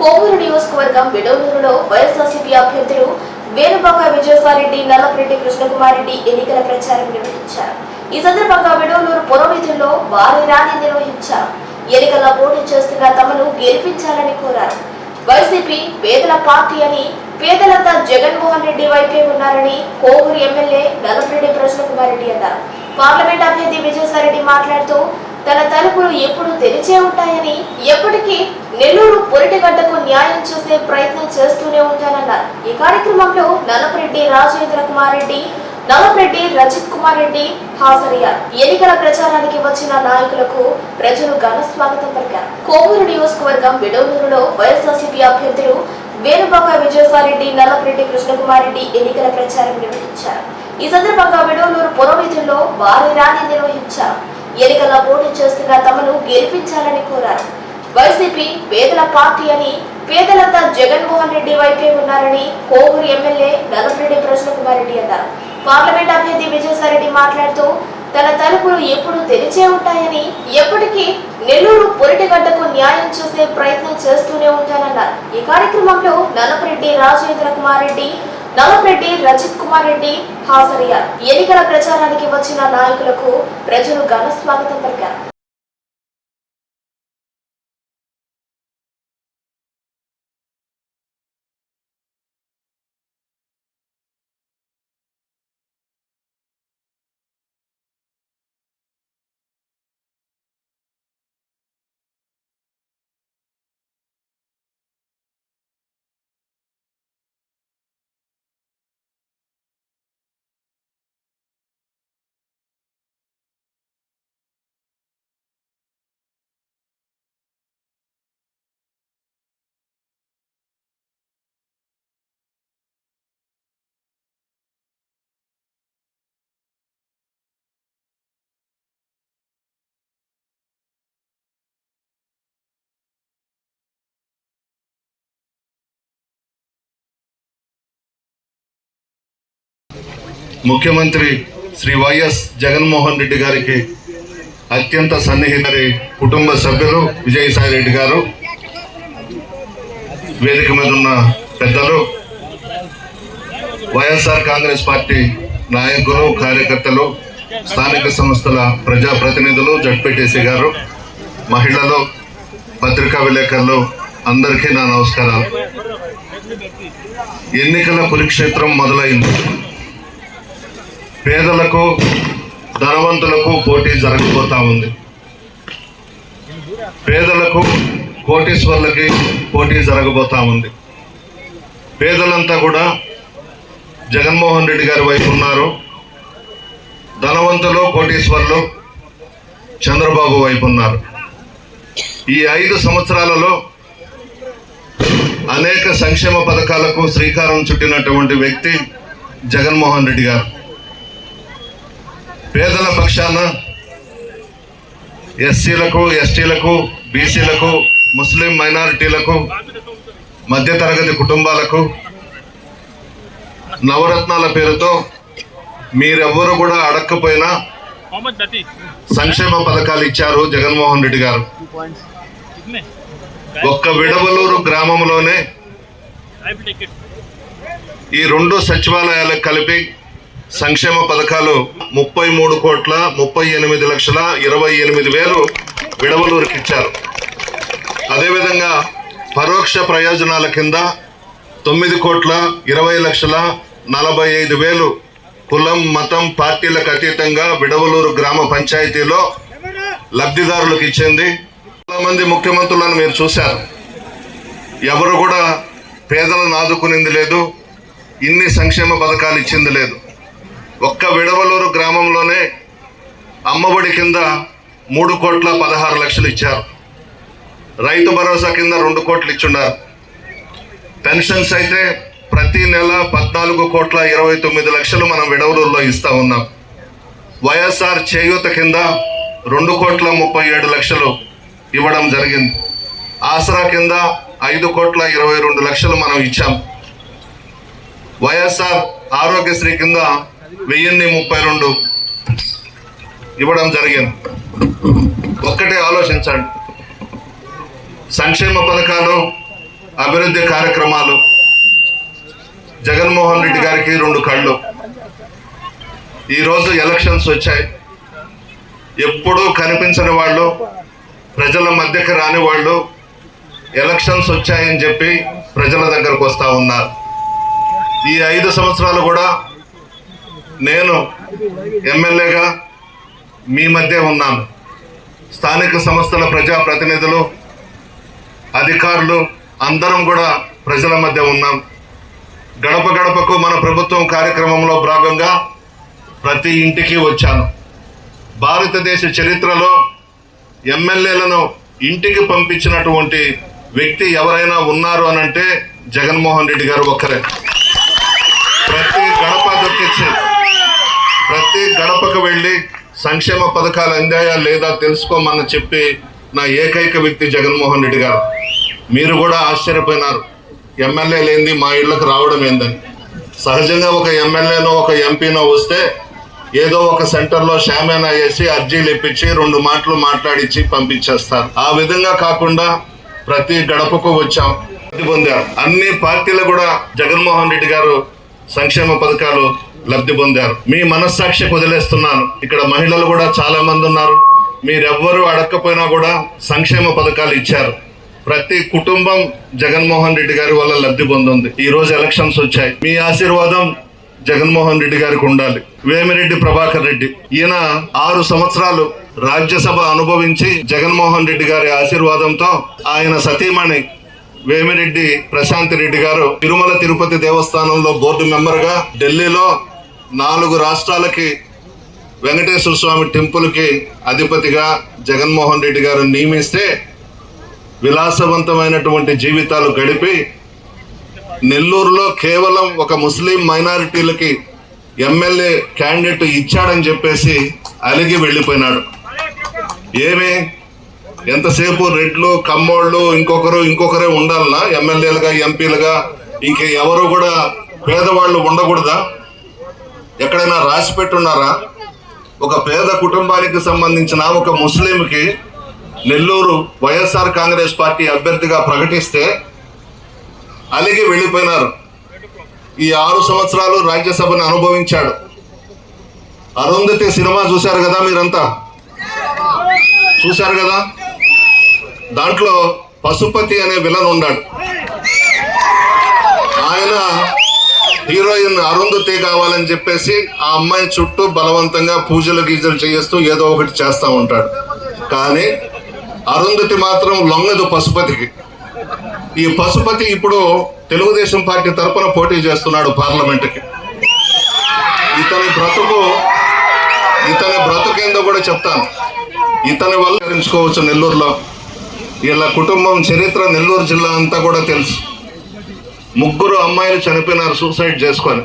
కోవూరు నియోజకవర్గం విడవలూరులో వైఎస్ఆర్సీపీ అభ్యర్థులు వేణుబాక విజయసాయిరెడ్డి నల్లపరెడ్డి కృష్ణకుమార్ రెడ్డి ఎన్నికల ప్రచారం నిర్వహించారు. ఈ సందర్భంగా విడవలూరు పురోవిధుల్లో భారీ ర్యాలీ నిర్వహించారు. ఎన్నికల్లో పోటీ చేస్తున్న తమను గెలిపించాలని కోరారు. వైసీపీ పేదల పార్టీ అని పేదలంతా జగన్మోహన్ రెడ్డి వైపే ఉన్నారని కోవూరు ఎమ్మెల్యే నల్లపరెడ్డి కృష్ణకుమార్ రెడ్డి అన్నారు. పార్లమెంట్ అభ్యర్థి విజయసాయిరెడ్డి మాట్లాడుతూ తన తలుపులు ఎప్పుడు తెరిచే ఉంటాయని ఎప్పటికీ నెల్లూరు పొరిటిగడ్డకు న్యాయం చేసే ప్రయత్నం చేస్తూనే ఉంటానన్నారు. ఈ కార్యక్రమంలో నలపరెడ్డి రాజేంద్ర కుమార్ రెడ్డి నలపరెడ్డి రజిత్ కుమార్ రెడ్డి హాజరయ్యారు. ఎన్నికల ప్రచారానికి వచ్చిన నాయకులకు ప్రజలు ఘన స్వాగతం పలికారు. కోవూరు నియోజకవర్గం విడవూరులో వైఎస్ఆర్సీపీ అభ్యర్థులు వేణుబాక విజయసాయిరెడ్డి నల్లపరెడ్డి కృష్ణకుమార్ రెడ్డి ఎన్నికల ప్రచారం నిర్వహించారు. ఈ సందర్భంగా విడవలూరు పురోవిధుల్లో భారీ ర్యాలీ నిర్వహించారు. ఎన్నికల్లో పోటీ చేస్తున్న తమను గెలిపించాలని కోరారు. వైసీపీ పేదల పార్టీ అని పేదలంతా జగన్మోహన్ రెడ్డి వైపే ఉన్నారని కోవూరు ఎమ్మెల్యే నల్లపరెడ్డి కృష్ణకుమార్ రెడ్డి అన్నారు. పార్లమెంట్ అభ్యర్థి విజయసాయిరెడ్డి మాట్లాడుతూ తన తలుపులు ఎప్పుడు తెరిచే ఉంటాయని ఎప్పటికీ నెల్లూరు పొరిటిగడ్డకు న్యాయం చేసే ప్రయత్నం చేస్తూనే ఉంటానన్నారు. ఈ కార్యక్రమంలో నలపరెడ్డి రాజేంద్ర కుమార్ రెడ్డి నల్లపరెడ్డి రజిత్ కుమార్ రెడ్డి హాజరయ్యారు. ఎన్నికల ప్రచారానికి వచ్చిన నాయకులకు ప్రజలు ఘన స్వాగతం పలికారు. ముఖ్యమంత్రి శ్రీ వైఎస్ జగన్మోహన్ రెడ్డి గారికి అత్యంత సన్నిహిత కుటుంబ సభ్యులు విజయసాయి రెడ్డి గారు వేదిక మీద ఉన్న పెద్దలు వైఎస్ఆర్ కాంగ్రెస్ పార్టీ నాయకులు కార్యకర్తలు స్థానిక సంస్థల ప్రజాప్రతినిధులు జడ్పీటీసీ గారు మహిళలు పత్రికా విలేకరులు అందరికీ నా నమస్కారాలు. ఎన్నికల కురుక్షేత్రం మొదలైంది. పేదలకు ధనవంతులకు పోటీ జరగబోతా ఉంది. పేదలకు కోటీశ్వర్లకి పోటీ జరగబోతా ఉంది. పేదలంతా కూడా జగన్మోహన్ రెడ్డి గారి వైపు ఉన్నారు. ధనవంతులు కోటీశ్వర్లు చంద్రబాబు వైపు ఉన్నారు. ఈ ఐదు సంవత్సరాలలో అనేక సంక్షేమ పథకాలకు శ్రీకారం చుట్టినటువంటి వ్యక్తి జగన్మోహన్ రెడ్డి గారు. పేదల పక్షాన ఎస్సీలకు ఎస్టీలకు బీసీలకు ముస్లిం మైనారిటీలకు మధ్యతరగతి కుటుంబాలకు నవరత్నాల పేరుతో మీరెవ్వరు కూడా అడక్కపోయినా సంక్షేమ పథకాలు ఇచ్చారు జగన్మోహన్ రెడ్డి గారు. ఒక్క విడవలూరు గ్రామంలోనే ఈ రెండు సచివాలయాలకు కలిపి సంక్షేమ పథకాలు ముప్పై మూడు కోట్ల ముప్పై ఎనిమిది లక్షల ఇరవై ఎనిమిది వేలు విడవలూరికి ఇచ్చారు అదేవిధంగా పరోక్ష ప్రయోజనాల కింద తొమ్మిది కోట్ల ఇరవై లక్షల నలభై ఐదు వేలు కులం మతం పార్టీలకు అతీతంగా విడవలూరు గ్రామ పంచాయతీలో లబ్ధిదారులకు ఇచ్చింది చాలామంది ముఖ్యమంత్రులను మీరు చూశారు. ఎవరు కూడా పేదలను ఆదుకునింది లేదు. ఇన్ని సంక్షేమ పథకాలు ఇచ్చింది లేదు. ఒక్క విడవలూరు గ్రామంలోనే అమ్మఒడి కింద మూడు కోట్ల పదహారు లక్షలు ఇచ్చారు. రైతు భరోసా కింద రెండు కోట్లు ఇచ్చున్నారు పెన్షన్స్ అయితే ప్రతి నెల పద్నాలుగు కోట్ల ఇరవై తొమ్మిది లక్షలు మనం విడవలూరులో ఇస్తూ ఉన్నాం. వైఎస్ఆర్ చేయూత కింద రెండు కోట్ల ముప్పై ఏడు లక్షలు ఇవ్వడం జరిగింది. ఆసరా కింద ఐదు కోట్ల ఇరవై రెండు లక్షలు మనం ఇచ్చాం. వైఎస్ఆర్ ఆరోగ్యశ్రీ కింద వెయ్యిన్ని ముప్పై రెండు ఇవ్వడం జరిగింది. ఒక్కటే ఆలోచించండి. సంక్షేమ పథకాలు అభివృద్ధి కార్యక్రమాలు జగన్మోహన్ రెడ్డి గారికి రెండు కళ్ళు. ఈరోజు ఎలక్షన్స్ వచ్చాయి. ఎప్పుడూ కనిపించని వాళ్ళు ప్రజల మధ్యకి రాని వాళ్ళు ఎలక్షన్స్ వచ్చాయని చెప్పి ప్రజల దగ్గరకు వస్తూ ఉన్నారు. ఈ ఐదు సంవత్సరాలు కూడా నేను ఎమ్మెల్యేగా మీ మధ్య ఉన్నాను. స్థానిక సంస్థల ప్రజాప్రతినిధులు అధికారులు అందరం కూడా ప్రజల మధ్య ఉన్నాం. గడప గడపకు మన ప్రభుత్వం కార్యక్రమంలో భాగంగా ప్రతి ఇంటికి వచ్చాను. భారతదేశ చరిత్రలో ఎమ్మెల్యేలను ఇంటికి పంపించినటువంటి వ్యక్తి ఎవరైనా ఉన్నారు అని అంటే జగన్మోహన్ రెడ్డి గారు ఒక్కరే. ప్రతి గడప దొక్కించి ప్రతి గడపకు వెళ్ళి సంక్షేమ పథకాలు అందాయా లేదా తెలుసుకోమని చెప్పి నా ఏకైక వ్యక్తి జగన్మోహన్ రెడ్డి గారు. మీరు కూడా ఆశ్చర్యపోయినారు. ఎమ్మెల్యే లేనిది మా ఇళ్ళకు రావడం ఏందని. సహజంగా ఒక ఎమ్మెల్యేనో ఒక ఎంపీనో వస్తే ఏదో ఒక సెంటర్లో షామేనా వేసి అర్జీలు ఇప్పించి రెండు మాటలు మాట్లాడించి పంపించేస్తారు. ఆ విధంగా కాకుండా ప్రతి గడపకు వచ్చాం. పొందారు అన్ని పార్టీలు కూడా జగన్మోహన్ రెడ్డి గారు సంక్షేమ పథకాలు లబ్ధి పొందారు. మీ మనస్సాక్షి వదిలేస్తున్నాను ఇక్కడ మహిళలు కూడా చాలా మంది ఉన్నారు. మీరెవ్వరూ అడగకపోయినా కూడా సంక్షేమ పథకాలు ఇచ్చారు. ప్రతి కుటుంబం జగన్మోహన్ రెడ్డి గారి వల్ల లబ్ధి పొందింది. ఈ రోజు ఎలక్షన్స్ వచ్చాయి. మీ ఆశీర్వాదం జగన్మోహన్ రెడ్డి గారికి ఉండాలి. వేమిరెడ్డి ప్రభాకర్ రెడ్డి. ఈయన ఆరు సంవత్సరాలు రాజ్యసభ అనుభవించి జగన్మోహన్ రెడ్డి గారి ఆశీర్వాదంతో ఆయన సతీమణి వేమిరెడ్డి ప్రశాంత్ రెడ్డి గారు తిరుమల తిరుపతి దేవస్థానంలో బోర్డు మెంబర్గా ఢిల్లీలో నాలుగు రాష్ట్రాలకి వెంకటేశ్వర స్వామి టెంపుల్కి అధిపతిగా జగన్మోహన్ రెడ్డి గారు నియమిస్తే విలాసవంతమైనటువంటి జీవితాలు గడిపి నెల్లూరులో కేవలం ఒక ముస్లిం మైనారిటీలకి ఎమ్మెల్యే క్యాండిడేట్ ఇచ్చాడని చెప్పేసి అలిగి వెళ్ళిపోయినాడు. ఏమి? ఎంతసేపు రెడ్లు కమ్మోళ్ళు ఇంకొకరు ఇంకొకరే ఉండాలనా? ఎమ్మెల్యేలుగా ఎంపీలుగా ఇంకే ఎవరు కూడా పేదవాళ్ళు ఉండకూడదా? ఎక్కడైనా రాసి పెట్టున్నారా? ఒక పేద కుటుంబానికి సంబంధించిన ఒక ముస్లింకి నెల్లూరు వైఎస్ఆర్ కాంగ్రెస్ పార్టీ అభ్యర్థిగా ప్రకటిస్తే అలిగి వెళ్ళిపోయినారు. ఈ ఆరు సంవత్సరాలు రాజ్యసభను అనుభవించాడు. అరుంధతి సినిమా చూశారు కదా మీరంతా? చూశారు కదా? దాంట్లో పశుపతి అనే విలన్ ఉన్నాడు. ఆయన హీరోయిన్ అరుంధతి కావాలని చెప్పేసి ఆ అమ్మాయి చుట్టూ బలవంతంగా పూజలు గీజలు చేస్తూ ఏదో ఒకటి చేస్తూ ఉంటాడు. కానీ అరుంధతి మాత్రం లొంగదు పశుపతికి. ఈ పశుపతి ఇప్పుడు తెలుగుదేశం పార్టీ తరఫున పోటీ చేస్తున్నాడు పార్లమెంట్కి. ఇతని బ్రతుకు ఇతని బ్రతుకేందో కూడా చెప్తాను. ఇతని వల్ల తెలుసుకోవచ్చు నెల్లూరులో. వీళ్ళ కుటుంబం చరిత్ర నెల్లూరు జిల్లా అంతా కూడా తెలుసు. ముగ్గురు అమ్మాయిలు చనిపోయినారు సూసైడ్ చేసుకొని.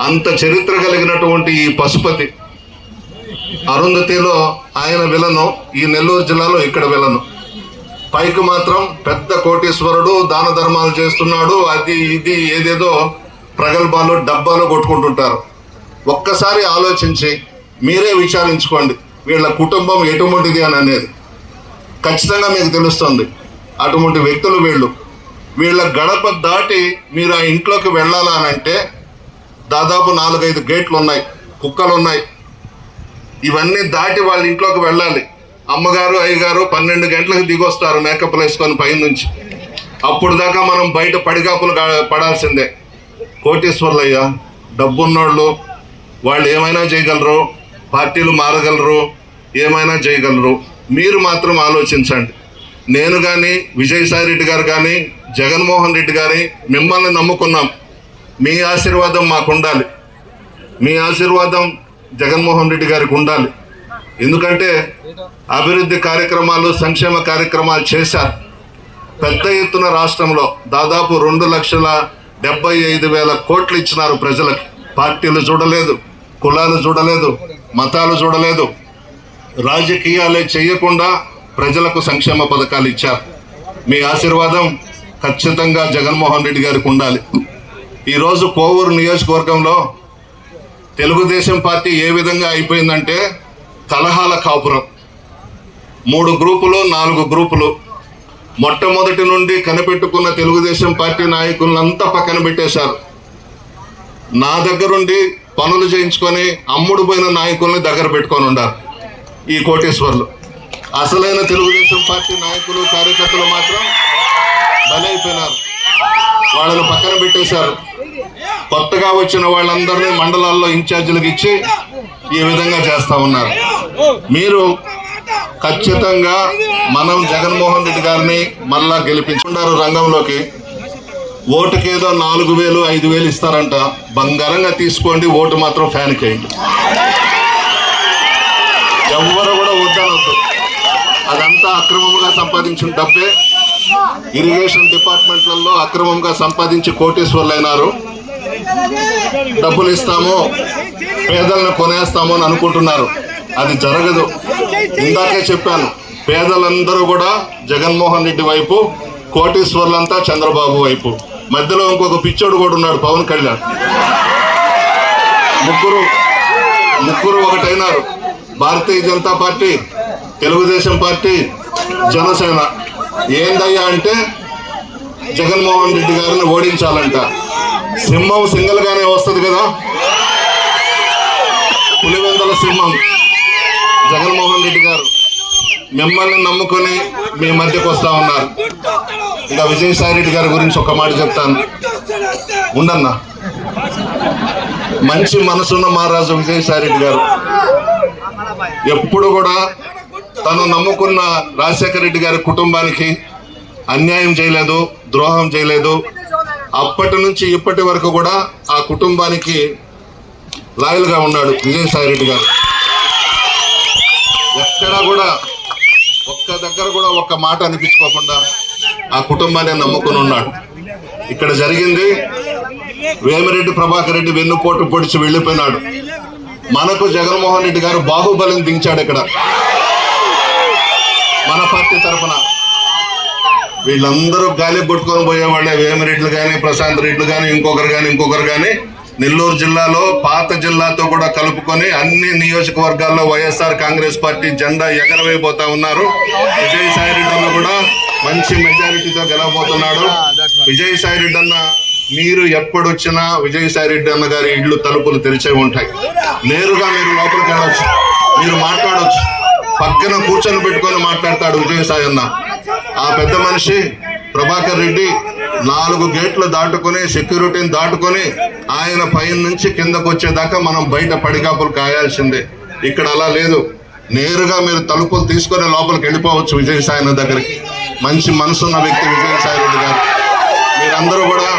అంత చరిత్ర కలిగినటువంటి ఈ పశుపతి. అరుంధతిలో ఆయన విలను ఈ నెల్లూరు జిల్లాలో ఇక్కడ విలను. పైకి మాత్రం పెద్ద కోటీశ్వరుడు దాన ధర్మాలు చేస్తున్నాడు అది ఇది ఏదేదో ప్రగల్భాలు డబ్బాలు కొట్టుకుంటుంటారు. ఒక్కసారి ఆలోచించి మీరే విచారించుకోండి వీళ్ళ కుటుంబం ఎటువంటిది అని అనేది. ఖచ్చితంగా మీకు తెలుస్తుంది అటువంటి వ్యక్తులు వీళ్ళు. వీళ్ళ గడప దాటి మీరు ఆ ఇంట్లోకి వెళ్ళాలా అని అంటే దాదాపు నాలుగైదు గేట్లు ఉన్నాయి కుక్కలు ఉన్నాయి ఇవన్నీ దాటి వాళ్ళ ఇంట్లోకి వెళ్ళాలి. అమ్మగారు అయ్యగారు పన్నెండు గంటలకు దిగొస్తారు మేకప్లు వేసుకొని పైనుంచి అప్పుడు దాకా మనం బయట పడిగాపులు పడాల్సిందే. కోటేశ్వర్లయ్య డబ్బున్నోళ్ళు వాళ్ళు ఏమైనా చేయగలరు? పార్టీలు మారగలరు? ఏమైనా చేయగలరు? మీరు మాత్రం ఆలోచించండి. నేను కానీ విజయసాయి రెడ్డి గారు కానీ జగన్మోహన్ రెడ్డి గారి మిమ్మల్ని నమ్ముకున్నాం. మీ ఆశీర్వాదం మాకు ఉండాలి మీ ఆశీర్వాదం జగన్మోహన్ రెడ్డి గారికి ఉండాలి. ఎందుకంటే అభివృద్ధి కార్యక్రమాలు సంక్షేమ కార్యక్రమాలు చేశారు పెద్ద ఎత్తున రాష్ట్రంలో దాదాపు రెండు లక్షల డెబ్బై ఐదు వేల కోట్లు ఇచ్చినారు ప్రజలకు. పార్టీలు చూడలేదు కులాలు చూడలేదు మతాలు చూడలేదు. రాజకీయాలే చేయకుండా ప్రజలకు సంక్షేమ పథకాలు ఇచ్చారు. మీ ఆశీర్వాదం ఖచ్చితంగా జగన్మోహన్ రెడ్డి గారికి ఉండాలి. ఈరోజు కోవూరు నియోజకవర్గంలో తెలుగుదేశం పార్టీ ఏ విధంగా అయిపోయిందంటే కలహాల కాపురం. మూడు గ్రూపులు నాలుగు గ్రూపులు. మొట్టమొదటి నుండి కనిపెట్టుకున్న తెలుగుదేశం పార్టీ నాయకులంతా పక్కన పెట్టేశారు. నా దగ్గరుండి పనులు చేయించుకొని అమ్ముడు పోయిన నాయకుల్ని దగ్గర పెట్టుకొని ఉండారు ఈ కోటేశ్వర్లు. అసలైన తెలుగుదేశం పార్టీ నాయకులు కార్యకర్తలు మాత్రం బలైపోయినారు. వాళ్ళని పక్కన పెట్టేశారు. కొత్తగా వచ్చిన వాళ్ళందరినీ మండలాల్లో ఇన్ఛార్జీలకు ఇచ్చి ఈ విధంగా చేస్తా ఉన్నారు. మీరు ఖచ్చితంగా మనం జగన్మోహన్ రెడ్డి గారిని మళ్ళా గెలిపించుకున్నారు రంగంలోకి. ఓటుకేదో నాలుగు వేలు ఐదు వేలు ఇస్తారంట. బంగారంగా తీసుకోండి ఓటు మాత్రం ఫ్యాన్కి కేయండి. ఎవ్వరు కూడా వద్దనొద్దు. అదంతా అక్రమంగా సంపాదించిన డబ్బే. ఇరిగేషన్ డిపార్ట్మెంట్లలో అక్రమంగా సంపాదించి కోటేశ్వర్లు అయినారు డబ్బులు ఇస్తాము పేదలను కొనేస్తాము అని అనుకుంటున్నారు. అది జరగదు. ఇందాకే చెప్పాను పేదలందరూ కూడా జగన్మోహన్ రెడ్డి వైపు కోటేశ్వర్లంతా చంద్రబాబు వైపు. మధ్యలో ఇంకొక పిచ్చోడు కూడా ఉన్నాడు పవన్ కళ్యాణ్. ముగ్గురు ముగ్గురు ఒకటైనారు. Bharatiya Janata party Telugu Desam party Janasena. ఏందయ్యా అంటే జగన్మోహన్ రెడ్డి గారిని ఓడించాలంట. సింహం సింగల్ గానే వస్తుంది కదా? పులివెందల సింహం. జగన్మోహన్ రెడ్డి గారు మిమ్మల్ని నమ్ముకొని మీ మధ్యకు వస్తా ఉన్నారు. ఇక విజయసాయి రెడ్డి గారి గురించి ఒక మాట చెప్తాను. ఉండన్నా మంచి మనసున్న మహారాజు విజయసాయి రెడ్డి గారు. ఎప్పుడు కూడా తను నమ్ముకున్న రాజశేఖర రెడ్డి గారి కుటుంబానికి అన్యాయం చేయలేదు ద్రోహం చేయలేదు. అప్పటి నుంచి ఇప్పటి వరకు కూడా ఆ కుటుంబానికి లాయల్గా ఉన్నాడు విజయసాయి రెడ్డి గారు. ఎక్కడా కూడా ఒక్క దగ్గర కూడా ఒక్క మాట అనిపించుకోకుండా ఆ కుటుంబాన్ని నమ్ముకుని ఉన్నాడు. ఇక్కడ జరిగింది వేమిరెడ్డి ప్రభాకర్ రెడ్డి వెన్నుపోటు పొడిచి వెళ్ళిపోయినాడు. మనకు జగన్మోహన్ రెడ్డి గారు బాహుబలిని దించాడు ఇక్కడ. మన పార్టీ తరఫున వీళ్ళందరూ గాలి కొట్టుకొని పోయేవాళ్ళే వేమిరెడ్లు కానీ ప్రశాంత్ రెడ్లు కానీ ఇంకొకరు కానీ ఇంకొకరు కానీ నెల్లూరు జిల్లాలో పాత జిల్లాతో కూడా కలుపుకొని అన్ని నియోజకవర్గాల్లో వైఎస్ఆర్ కాంగ్రెస్ పార్టీ జెండా ఎగరవైపోతా ఉన్నారు. విజయసాయి రెడ్డి అన్న కూడా మంచి మెజారిటీతో గెలవబోతున్నాడు. విజయసాయి రెడ్డి అన్న మీరు ఎప్పుడొచ్చినా విజయసాయి రెడ్డి అన్న గారి ఇళ్ళు తలుపులు తెరిచే ఉంటాయి. నేరుగా మీరు లోపలికి వెళ్ళొచ్చు. మీరు మాట్లాడ పక్కన కూర్చొని పెట్టుకొని మాట్లాడతాడు విజయసాయి అన్న ఆ పెద్ద మనిషి ప్రభాకర్ రెడ్డి నాలుగు గేట్లు దాటుకొని సెక్యూరిటీని దాటుకొని ఆయన పైన నుంచి కిందకు వచ్చేదాకా మనం బయట పడిగాపులు కాయాల్సిందే. ఇక్కడ అలా లేదు. నేరుగా మీరు తలుపులు తీసుకొని లోపలికి వెళ్ళిపోవచ్చు విజయసాయి అన్న దగ్గరికి. మంచి మనసున్న వ్యక్తి విజయసాయి రెడ్డి గారు. మీరందరూ కూడా